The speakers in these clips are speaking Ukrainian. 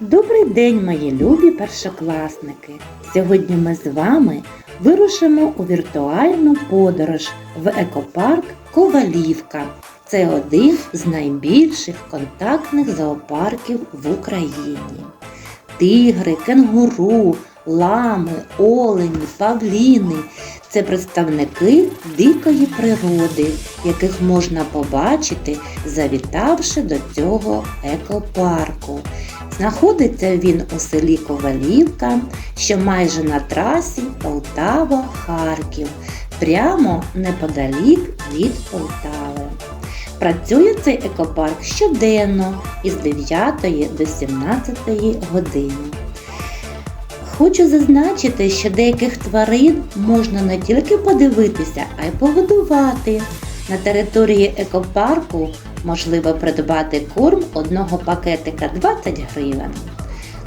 Добрий день, мої любі першокласники! Сьогодні ми з вами вирушимо у віртуальну подорож в екопарк Ковалівка. Це один з найбільших контактних зоопарків в Україні. Тигри, кенгуру, лами, олені, павліни це представники дикої природи, яких можна побачити, завітавши до цього екопарку. Знаходиться він у селі Ковалівка, що майже на трасі Полтава-Харків, прямо неподалік від Полтави. Працює цей екопарк щоденно із 9 до 17 години. Хочу зазначити, що деяких тварин можна не тільки подивитися, а й погодувати. На території екопарку можливо придбати корм одного пакетика 20 гривень.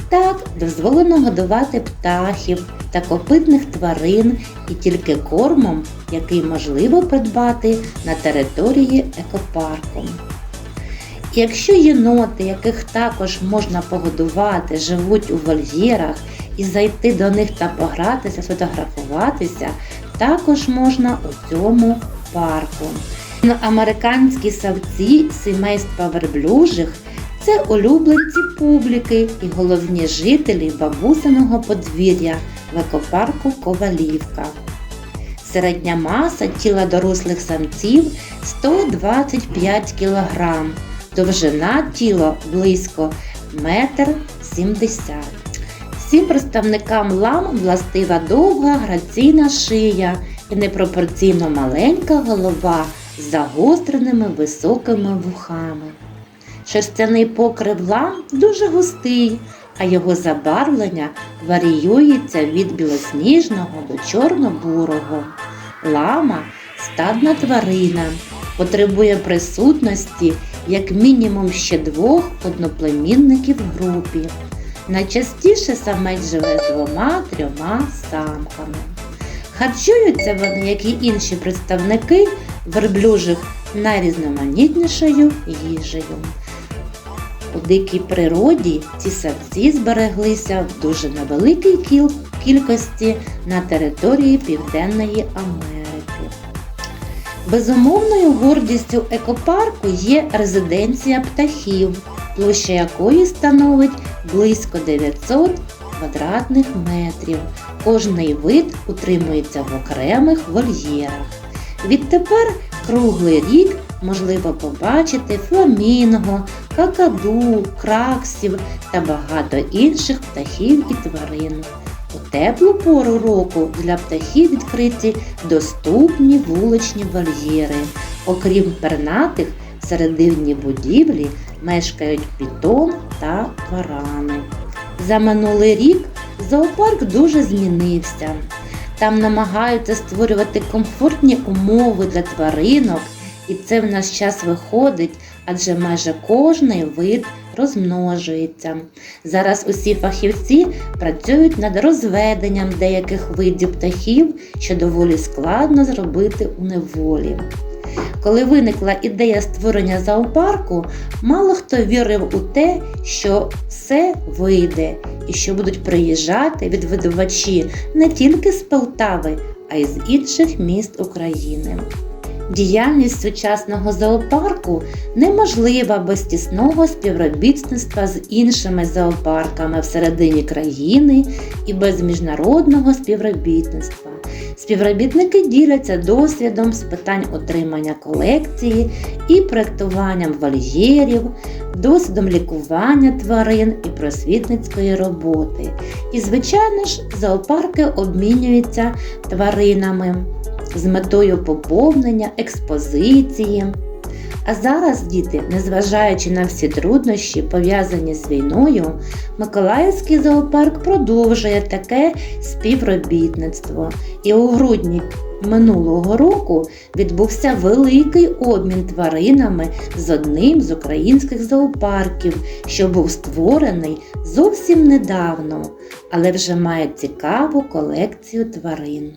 Так, дозволено годувати птахів та копитних тварин і тільки кормом, який можливо придбати на території екопарку. Якщо єноти, яких також можна погодувати, живуть у вольєрах і зайти до них та погратися, сфотографуватися, також можна у цьому парку. Американські савці сімейства верблюжих це улюбленці публіки і головні жителі бабусиного подвір'я в екопарку Ковалівка. Середня маса тіла дорослих самців 125 кг, довжина тіла близько 1,70 м. Всім представникам лам властива довга граційна шия і непропорційно маленька голова з загостреними високими вухами. Шерстяний покрив лам дуже густий, а його забарвлення варіюється від білосніжного до чорно-бурого. Лама стадна тварина, потребує присутності як мінімум ще двох одноплемінників в групі. Найчастіше самець живе з двома-трьома самками. Харчуються вони, як і інші представники верблюжих найрізноманітнішою їжею. У дикій природі ці савці збереглися в дуже невеликій кількості на території Південної Америки. Безумовною гордістю екопарку є резиденція птахів, площа якої становить близько 900 квадратних метрів. Кожний вид утримується в окремих вольєрах. Відтепер круглий рік можливо побачити фламінго, какаду, краксів та багато інших птахів і тварин. Теплу пору року для птахів відкриті доступні вуличні вольєри. Окрім пернатих, середивні будівлі мешкають пітон та варани. За минулий рік зоопарк дуже змінився. Там намагаються створювати комфортні умови для тваринок, і це в наш час виходить, адже майже кожний вид розмножується. Зараз усі фахівці працюють над розведенням деяких видів птахів, що доволі складно зробити у неволі. Коли виникла ідея створення зоопарку, мало хто вірив у те, що все вийде і що будуть приїжджати відвідувачі не тільки з Полтави, а й з інших міст України. Діяльність сучасного зоопарку неможлива без тісного співробітництва з іншими зоопарками всередині країни і без міжнародного співробітництва. Співробітники діляться досвідом з питань отримання колекції і проектуванням вольєрів, досвідом лікування тварин і просвітницької роботи. І, звичайно ж, зоопарки обмінюються тваринами з метою поповнення експозиції. А зараз діти, незважаючи на всі труднощі, пов'язані з війною, Миколаївський зоопарк продовжує таке співробітництво. І у грудні минулого року відбувся великий обмін тваринами з одним з українських зоопарків, що був створений зовсім недавно, але вже має цікаву колекцію тварин.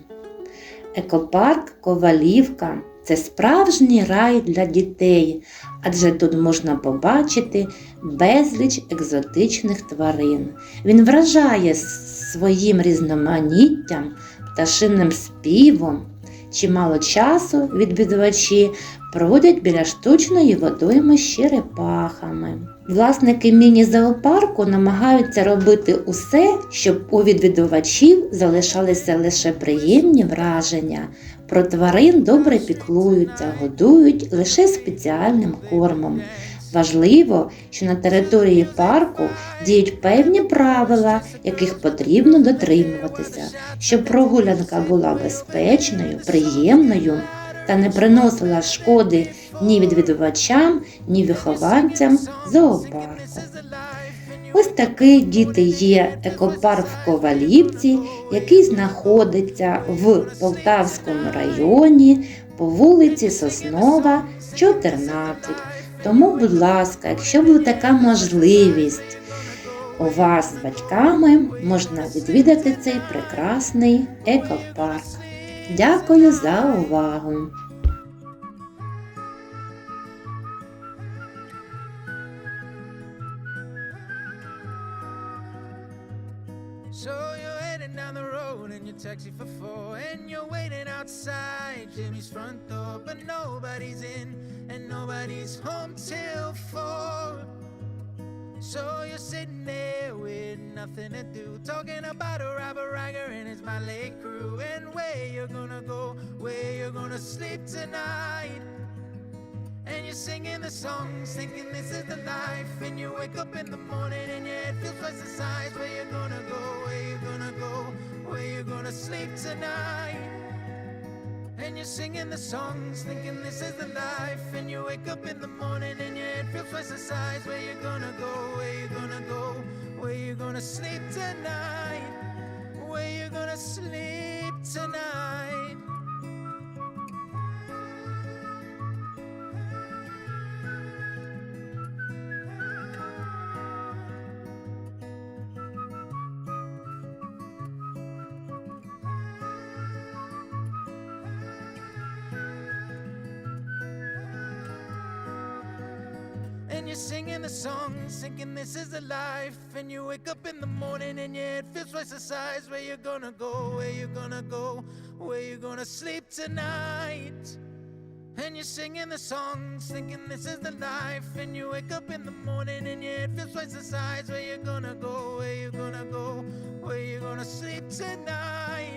Екопарк Ковалівка Це справжній рай для дітей, адже тут можна побачити безліч екзотичних тварин. Він вражає своїм різноманіттям, пташинним співом. Чимало часу відвідувачі проводять біля штучної водойми з черепахами. Власники міні-зоопарку намагаються робити усе, щоб у відвідувачів залишалися лише приємні враження. Про тварин добре піклуються, годують лише спеціальним кормом. Важливо, що на території парку діють певні правила, яких потрібно дотримуватися, щоб прогулянка була безпечною, приємною та не приносила шкоди ні відвідувачам, ні вихованцям зоопарку. Ось такий діти є екопарк в Ковалівці, який знаходиться в Полтавському районі по вулиці Соснова, 14. Тому, будь ласка, якщо буде така можливість у вас з батьками, можна відвідати цей прекрасний екопарк. Дякую за увагу! So you're heading down the road in your taxi for four, and you're waiting outside Jimmy's front door, but nobody's in, and nobody's home till four. So you're sitting there with nothing to do, talking about a robber Riger and his Malay crew, and where you're gonna go, where you're gonna sleep tonight. And you're singing the songs, thinking this is the life. And you wake up in the morning and your head feels twice the size. Where you gonna go? Where you gonna go? Where you gonna sleep tonight? And you're singing the songs, thinking this is the life. And you wake up in the morning and your head feels twice the size. Where you gonna go? Where you gonna go? Where you gonna sleep tonight? Where you gonna sleep tonight? and you're singing the song, thinking this is the life. And you wake up in the morning and your head feels twice the size. Where you gonna go? Where you gonna go? Where you gonna sleep tonight? And you're singing the song, thinking this is the life. And you wake up in the morning and your head feels twice the size. Where you gonna go? Where you gonna go? Where you gonna sleep tonight?